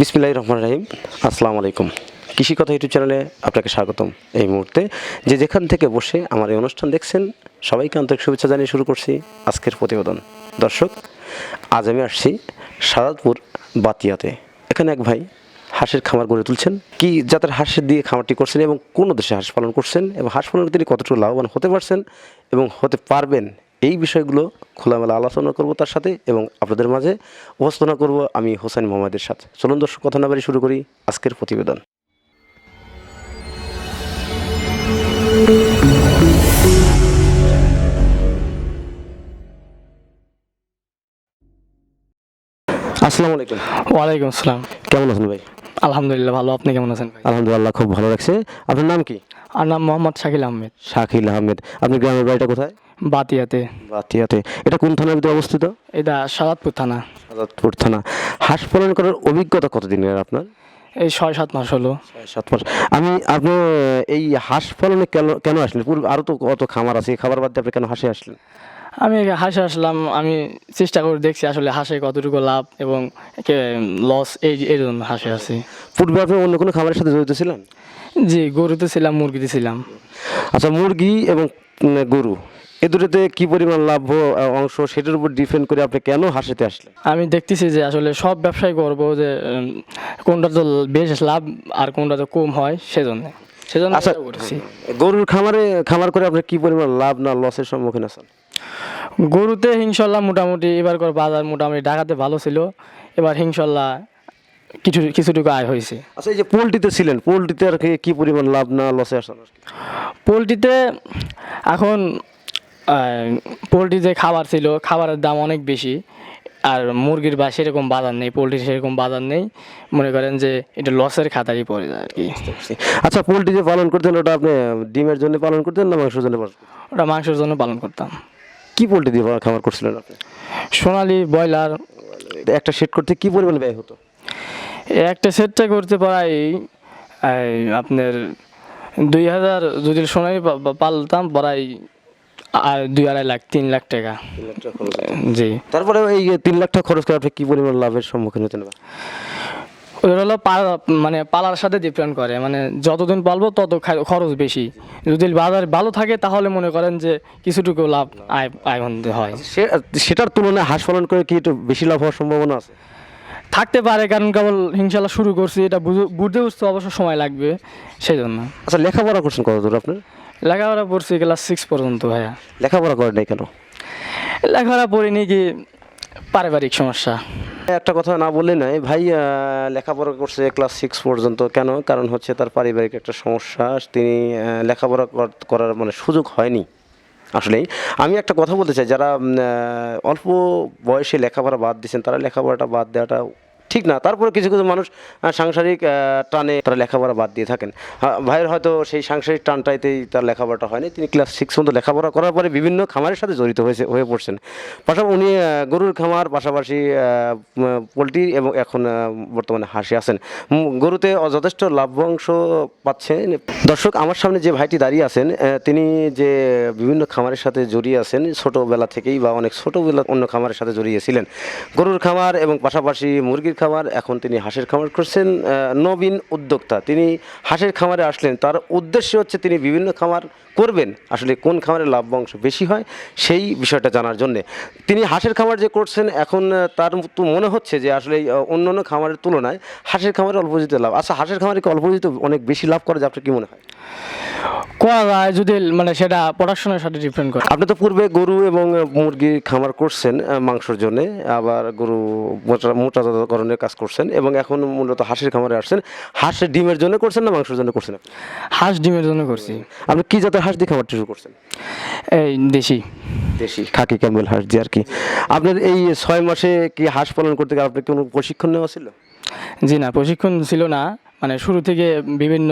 বিসমিল্লাহির রহমান রাহিম। আসসালামু আলাইকুম। কৃষি কথা ইউটিউব চ্যানেলে আপনাকে স্বাগতম এই মুহূর্তে। যে যেখান থেকে বসে আমার এই অনুষ্ঠান দেখছেন, সবাইকে আন্তরিক শুভেচ্ছা জানিয়ে শুরু করছি আজকের প্রতিবেদন। দর্শক, আজ আমি আসছি সাদাতপুর বাতিয়াতে। এখানে এক ভাই হাঁসের খামার গড়ে তুলছেন। কি জাতের হাঁসের দিয়ে খামারটি করছেন এবং কোন দেশে হাঁস পালন করছেন এবং হাঁস পালনে তিনি কতটুকু লাভবান হতে পারছেন এবং হতে পারবেন এই বিষয়গুলো খোলামেলা আলোচনা করব তার সাথে এবং আপনাদের মাঝে উপস্থাপনা করব আমি হোসেন মোহাম্মদের সাথে। চলুন দর্শক কথা না বাড়ি শুরু করি আজকের প্রতিবেদন। আসসালামু আলাইকুম। ওয়ালাইকুম আসসালাম। কেমন আছেন ভাই? আলহামদুলিল্লাহ ভালো। আপনি কেমন আছেন আলহামদুলিল্লাহ খুব ভালো লাগছে। আপনার নাম কি? আর নাম মোহাম্মদ শাকিল আহমেদ। শাকিল আহমেদ। আপনি গ্রামের বাড়িটা কোথায়? বাতিয়াতে। বাতিয়াতে। এটা কোন থানার ভিতরে অবস্থিত? এটা সাদাতপুর থানা। সাদাতপুর থানা। হাঁস পালন করার অভিজ্ঞতা কতদিনের আপনার? এই ছয় সাত মাস হলো। ছয় সাত মাস। আমি আপনি এই হাঁস পালনে কেন কেন আসলেন? পূর্বে আরও তো কত খামার আছে এই খাবার বাদ দিয়ে আপনি কেন হাঁসে আসলেন? আমি হাসে আসলাম আমি চেষ্টা করে দেখছি আসলে হাসে কতটুকু লাভ এবং লস এই এই জন্য হাসে আছি পূর্বে আপনি অন্য কোনো খাবারের সাথে জড়িত ছিলেন? জি গরুতে ছিলাম মুরগিতে ছিলাম। আচ্ছা মুরগি এবং গরু এ দুটোতে কি পরিমাণ লাভ অংশ সেটার উপর ডিপেন্ড করে আপনি কেন হাসিতে আসলেন? আমি দেখতেছি যে আসলে সব ব্যবসায় করব যে কোনটা তো বেশ লাভ আর কোনটা তো কম হয় সেজন্য। সেজন্য আচ্ছা করেছি গরুর খামারে খামার করে আপনি কি পরিমাণ লাভ না লসের সম্মুখীন আছেন? গরুতে হিংসাল্লাহ মোটামুটি এবার কর বাজার মোটামুটি ঢাকাতে ভালো ছিল। এবার হিংসাল্লাহ কিছু কিছুটুকু আয় হয়েছে। আচ্ছা এই যে পোলট্রিতে ছিলেন পোলট্রিতে আর কি- কি পরিমাণ লাভ না লসে আসেন পোলট্রিতে এখন পোলট্রি যে খাবার ছিল খাবারের দাম অনেক বেশি। আর মুরগির বা সেরকম বাজার নেই পোলট্রির সেরকম বাজার নেই। মনে করেন যে এটা লসের খাতারই পড়ে যায় আর কি। আচ্ছা পোলট্রি যে পালন করতেন ওটা আপনি ডিমের জন্য পালন করতেন না মাংসের জন্য পালন ওটা মাংসের জন্য পালন করতাম। কি পোলট্রি দিয়ে খামার করছিলেন আপনি? সোনালি ব্রয়লার। একটা সেট করতে কি পরিমাণ ব্যয় হতো? একটা সেটটা করতে পারাই আপনার দুই হাজার যদি সোনালি পালতাম পড়াই আর দুই আড়াই লাখ তিন লাখ টাকা। জি। তারপরে এই তিন লাখ টাকা খরচ করে আপনি কি পরিমাণ লাভের সম্মুখীন হতেন? ওটা হলো মানে পালার সাথে ডিপেন্ড করে। মানে যতদিন পালবো তত খরচ বেশি। যদি বাজার ভালো থাকে তাহলে মনে করেন যে কিছুটুকু লাভ আয় আয় হয়। সে সেটার তুলনায় হাঁস পালন করে কি একটু বেশি লাভ হওয়ার সম্ভাবনা আছে? থাকতে পারে কারণ কেবল হিংসালা শুরু করছি। এটা বুঝ- বুঝতে বুঝতে অবশ্য সময় লাগবে সেই জন্য আচ্ছা লেখাপড়া করছেন কত দূর আপনার লেখাপড়া পড়ছি ক্লাস সিক্স পর্যন্ত ভাইয়া। লেখাপড়া করেন নাই কেন? লেখাপড়া পড়িনি কি পারিবারিক সমস্যা। একটা কথা না বললে নাই। ভাই লেখাপড়া করছে ক্লাস সিক্স পর্যন্ত কেন? কারণ হচ্ছে তার পারিবারিক একটা সমস্যা। তিনি লেখাপড়া কর- করার মানে সুযোগ হয়নি আসলেই। আমি একটা কথা বলতে চাই যারা অল্প বয়সে লেখাপড়া বাদ দিচ্ছেন তারা লেখাপড়াটা বাদ দেওয়াটা ঠিক না। তারপরে কিছু কিছু মানুষ সাংসারিক টানে তারা লেখাপড়া বাদ দিয়ে থাকেন। ভাইয়ের হয়তো সেই সাংসারিক টানটাইতেই তার লেখাপড়াটা হয়নি। তিনি ক্লাস সিক্স পর্যন্ত লেখাপড়া করার পরে বিভিন্ন খামারের সাথে জড়িত হয়েছে, হয়ে পড়ছেন। পাশাপাশি উনি গরুর খামার, পাশাপাশি পোলট্রি এবং এখন বর্তমানে হাসি আছেন। গরুতে যথেষ্ট লাভ্যাংশ পাচ্ছেন। দর্শক, আমার সামনে যে ভাইটি দাঁড়িয়ে আছেন তিনি যে বিভিন্ন খামারের সাথে জড়িয়ে আছেন, ছোটোবেলা থেকেই বা অনেক ছোটোবেলা অন্য খামারের সাথে জড়িয়েছিলেন গরুর খামার এবং পাশাপাশি মুরগির খামার, এখন তিনি হাঁসের খামার করছেন নবীন উদ্যোক্তা। তিনি হাঁসের খামারে আসলেন, তার উদ্দেশ্য হচ্ছে তিনি বিভিন্ন খামার করবেন, আসলে কোন খামারের লাভ্যাংশ বেশি হয় সেই বিষয়টা জানার জন্য। তিনি হাঁসের খামার যে করছেন, এখন তার তো মনে হচ্ছে যে আসলে অন্য অন্য খামারের তুলনায় হাঁসের খামারে অল্প লাভ। আচ্ছা হাঁসের খামারে অল্প অনেক বেশি লাভ করে, যে আপনার কী মনে হয়? করা যায় যদি মানে সেটা প্রোডাকশনের সাথে ডিপেন্ড করে। আপনি তো পূর্বে গরু এবং মুরগির খামার করছেন মাংসের জন্য আবার গরু মোটা মোটাজাতকরণের কাজ করছেন এবং এখন মূলত হাঁসের খামারে আসছেন। হাঁসের ডিমের জন্য করছেন না মাংসের জন্য করছেন হাঁস ডিমের জন্য করছি। আপনি কি জাতের হাঁস দিয়ে খামারটি শুরু করছেন? এই দেশি। দেশি খাকি ক্যাম্বেল হাঁস দিয়ে আর কি। আপনার এই ছয় মাসে কি হাঁস পালন করতে গিয়ে আপনার কোনো প্রশিক্ষণ নেওয়া ছিল? জি না প্রশিক্ষণ ছিল না। মানে শুরু থেকে বিভিন্ন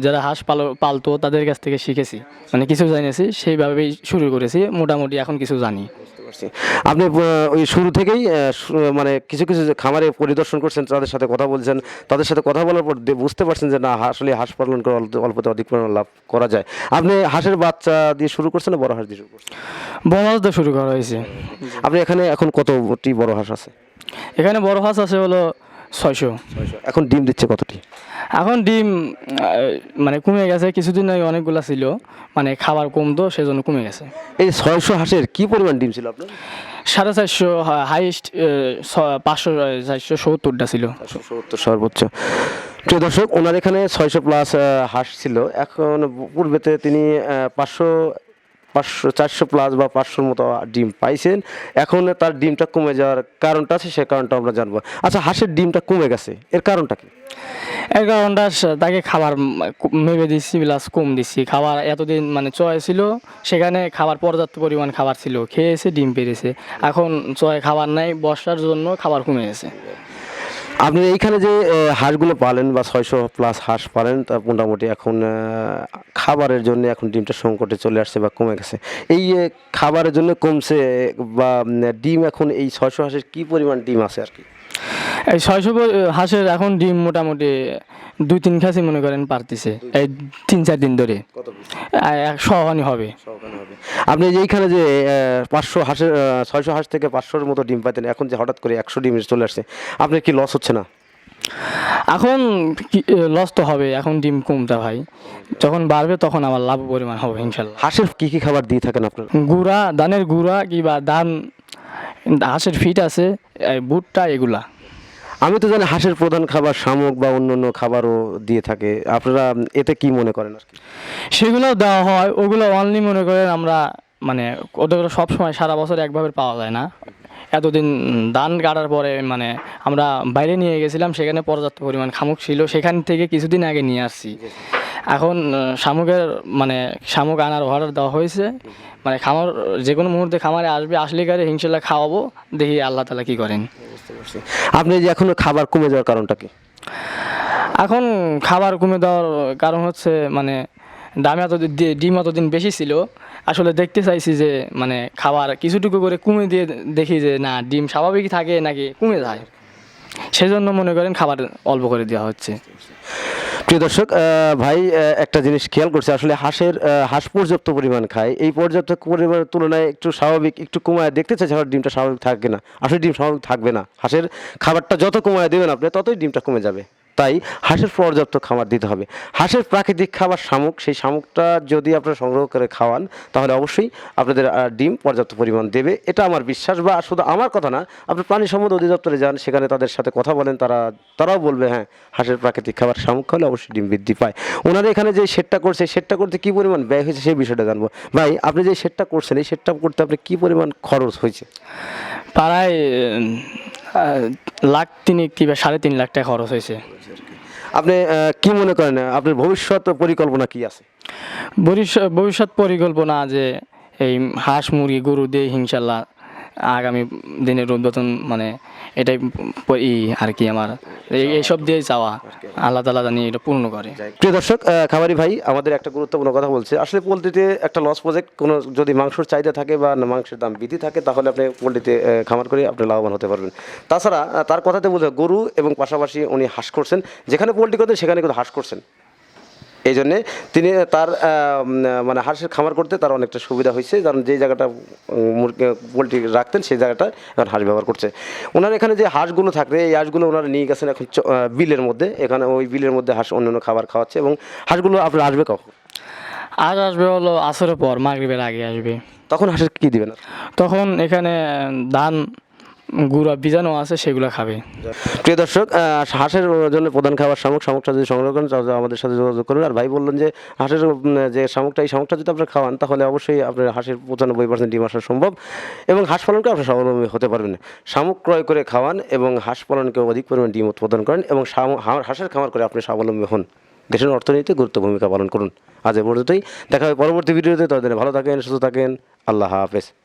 যারা হাঁস পাল পালতো তাদের কাছ থেকে শিখেছি। মানে কিছু জানিয়েছি সেইভাবেই শুরু করেছি। মোটামুটি এখন কিছু জানি। আপনি ওই শুরু থেকেই মানে কিছু কিছু খামারে পরিদর্শন করছেন তাদের সাথে কথা বলছেন তাদের সাথে কথা বলার পর বুঝতে পারছেন যে না আসলে হাঁস পালন করে অল্প- অল্পতে অধিক পরিমাণ লাভ করা যায়। আপনি হাঁসের বাচ্চা দিয়ে শুরু করছেন না বড় হাঁস দিয়ে শুরু করছেন? বনজ তো শুরু করা হয়েছে। আপনি এখানে এখন কতটি বড় হাঁস আছে? এখানে বড় হাঁস আছে হলো ছয়শো। এখন ডিম দিচ্ছে কতটি? এখন ডিম মানে কমে গেছে কিছুদিন আগে অনেকগুলা ছিল মানে খাবার কমতো সেজন্য কমে গেছে। এই ছয়শো হাঁসের কি পরিমাণ ডিম ছিল আপনার? সাড়ে চারশো হাইস্ট পাঁচশো চারশো সত্তরটা ছিল। সত্তর সর্বোচ্চ। প্রিয় দর্শক ওনার এখানে ছয়শো প্লাস হাঁস ছিল। এখন পূর্বেতে তিনি পাঁচশো পাঁচশো, চারশো প্লাস বা পাঁচশোর মতো ডিম পাইছেন। এখন তার ডিমটা কমে যাওয়ার কারণটা আছে, সে কারণটা আমরা জানব। আচ্ছা হাঁসের ডিমটা কমে গেছে, এর কারণটা কি? এর কারণটা তাকে খাবার মেপে দিচ্ছি প্লাস কম দিচ্ছি খাবার এতদিন মানে চয় ছিল, সেখানে খাবার পর্যাপ্ত পরিমাণ খাবার ছিল, খেয়েছে, ডিম পেরেছে। এখন চয় খাবার নাই বর্ষার জন্য খাবার কমে গেছে। আপনি এইখানে যে হাঁসগুলো পালেন বা ছয়শো প্লাস হাঁস পালেন, তা মোটামুটি এখন খাবারের জন্য এখন ডিমটা সংকটে চলে আসছে বা কমে গেছে। এই খাবারের জন্য কমছে বা ডিম এখন এই ছয়শো হাঁসের কী পরিমাণ ডিম আছে আর কি? এই ছয়শো হাঁসের এখন ডিম মোটামুটি দুই তিন খাসি মনে করেন পারতেছে। এই তিন চার দিন ধরে। সহানি হবে। আপনি যে এইখানে যে পাঁচশো হাঁসের ছয়শো হাঁস থেকে পাঁচশোর মতো ডিম পাইতেন এখন যে হঠাৎ করে একশো ডিম চলে আসছে আপনার কি লস হচ্ছে না? এখন লস তো হবে এখন ডিম কমতে ভাই। যখন বাড়বে তখন আমার লাভ পরিমাণ হবে ইনশাল্লাহ। হাঁসের কি কি খাবার দিয়ে থাকেন আপনার? গুঁড়া ধানের গুঁড়া কিংবা ধান হাঁসের ফিট আছে ভুট্টা এগুলা। আমি তো জানি হাঁসের প্রধান খাবার শামুক বা অন্য অন্য খাবারও দিয়ে থাকে। আপনারা এতে কি মনে করেন আর কি? সেগুলোও দেওয়া হয় ওগুলো অনলি মনে করেন আমরা মানে ওদের সব সময় সারা বছর একভাবে পাওয়া যায় না। এতদিন ধান কাটার পরে মানে আমরা বাইরে নিয়ে গেছিলাম সেখানে পর্যাপ্ত পরিমাণ খামুক ছিল সেখান থেকে কিছুদিন আগে নিয়ে আসছি। এখন শামুকের মানে শামুক আনার অর্ডার দেওয়া হয়েছে। মানে খামার যে কোনো মুহূর্তে খামারে আসবে আসলে কারে হিংসাল্লাহ খাওয়াবো। দেখি আল্লাহ তালা কী করেন। আপনি যে এখনও খাবার কমে যাওয়ার কারণটা কি? এখন খাবার কমে দেওয়ার কারণ হচ্ছে মানে দাম এত ডিম এতদিন বেশি ছিল। আসলে দেখতে চাইছি যে মানে খাবার কিছুটুকু করে কমে দিয়ে দেখি যে না ডিম স্বাভাবিক থাকে নাকি কমে যায়। সেজন্য মনে করেন খাবার অল্প করে দেওয়া হচ্ছে। প্রিয় দর্শক ভাই একটা জিনিস খেয়াল করছে, আসলে হাঁসের হাঁস পর্যাপ্ত পরিমাণ খায়। এই পর্যাপ্ত পরিমাণের তুলনায় একটু স্বাভাবিক, একটু কমায়, দেখতে চাইছে হাঁসের ডিমটা স্বাভাবিক থাকবে না। আসলে ডিম স্বাভাবিক থাকবে না। হাঁসের খাবারটা যত কমায় দেবেন আপনি, ততই ডিমটা কমে যাবে। তাই হাঁসের পর্যাপ্ত খাবার দিতে হবে। হাঁসের প্রাকৃতিক খাবার শামুক, সেই শামুকটা যদি আপনারা সংগ্রহ করে খাওয়ান, তাহলে অবশ্যই আপনাদের ডিম পর্যাপ্ত পরিমাণ দেবে। এটা আমার বিশ্বাস বা শুধু আমার কথা না, আপনি প্রাণী সম্পদ অধিদপ্তরে যান, সেখানে তাদের সাথে কথা বলেন, তারা, তারাও বলবে হ্যাঁ হাঁসের প্রাকৃতিক খাবার শামুক খাওয়ালে অবশ্যই ডিম বৃদ্ধি পায়। ওনারা এখানে যে শেডটা করছে শেডটা করতে কি পরিমাণ ব্যয় হয়েছে সেই বিষয়টা জানব। ভাই, আপনি যে শেডটা করছেন, এই শেডটা করতে আপনি কি পরিমাণ খরচ হয়েছে? প্রায় লাখ তিনেক কিংবা সাড়ে তিন লাখ টাকা খরচ হয়েছে আপনি কি মনে করেন আপনার ভবিষ্যৎ পরিকল্পনা কি আছে? ভবিষ্যৎ পরিকল্পনা যে এই হাঁস মুরগি গরু দিয়ে ইনশাল্লাহ আগামী দিনের উদ্বোধন মানে এটাই ই আর কি আমার, এই- এইসব দিয়ে চাওয়া। আল্লাহ তালা জানি এটা পূর্ণ করে। প্রিয় দর্শক খামারি ভাই আমাদের একটা গুরুত্বপূর্ণ কথা বলছে। আসলে পোলট্রিতে একটা লস প্রজেক্ট কোনো যদি মাংসর চাহিদা থাকে বা মাংসের দাম বৃদ্ধি থাকে, তাহলে আপনি পোলট্রিতে খামার করে আপনি লাভবান হতে পারবেন। তাছাড়া তার কথাতে বোঝা গরু এবং পাশাপাশি উনি হাঁস করছেন। যেখানে পোলট্রি করতেন, সেখানে কিন্তু হাঁস করছেন। এই জন্যে তিনি তার মানে হাঁসের খামার করতে তার অনেকটা সুবিধা হয়েছে। কারণ যে জায়গাটা মুরগি পোলট্রি রাখতেন সেই জায়গাটা এখন হাঁস ব্যবহার করছে। ওনার এখানে যে হাঁসগুলো থাকবে এই হাঁসগুলো ওনারা নিয়ে গেছেন এখন বিলের মধ্যে। এখানে ওই বিলের মধ্যে হাঁস অন্যান্য খাবার খাওয়াচ্ছে এবং হাঁসগুলো আপনার আসবে কখন? আজ আসবে হলো আসরের পর মাগরিবের আগে আসবে। তখন হাঁসের কী দিবেন? তখন এখানে ধান গুঁড়া বীজাণু আছে, সেগুলো খাবে। প্রিয় দর্শক হাঁসের জন্য প্রধান খাবার শামুক। শামুকটা যদি সংগ্রহ করেন, তাহলে আমাদের সাথে যোগাযোগ করুন। আর ভাই বললেন যে, হাঁসের যে শামুকটা, এই শামুকটা যদি আপনারা খাওয়ান, তাহলে অবশ্যই আপনার হাঁসের পঁচানব্বই পার্সেন্ট ডিম আসা সম্ভব। এবং হাঁস পালনকে আপনি স্বাবলম্বী হতে পারবেন। শামুক ক্রয় করে খাওয়ান এবং হাঁস পালনকে অধিক পরিমাণ ডিম উৎপাদন করেন এবং হাঁসের খামার করে আপনি স্বাবলম্বী হন। দেশের অর্থনীতিতে গুরুত্ব ভূমিকা পালন করুন। আজ এ পর্যন্তই। দেখা হবে পরবর্তী ভিডিওতে। তাদের ভালো থাকেন, সুস্থ থাকেন। আল্লাহ হাফেজ।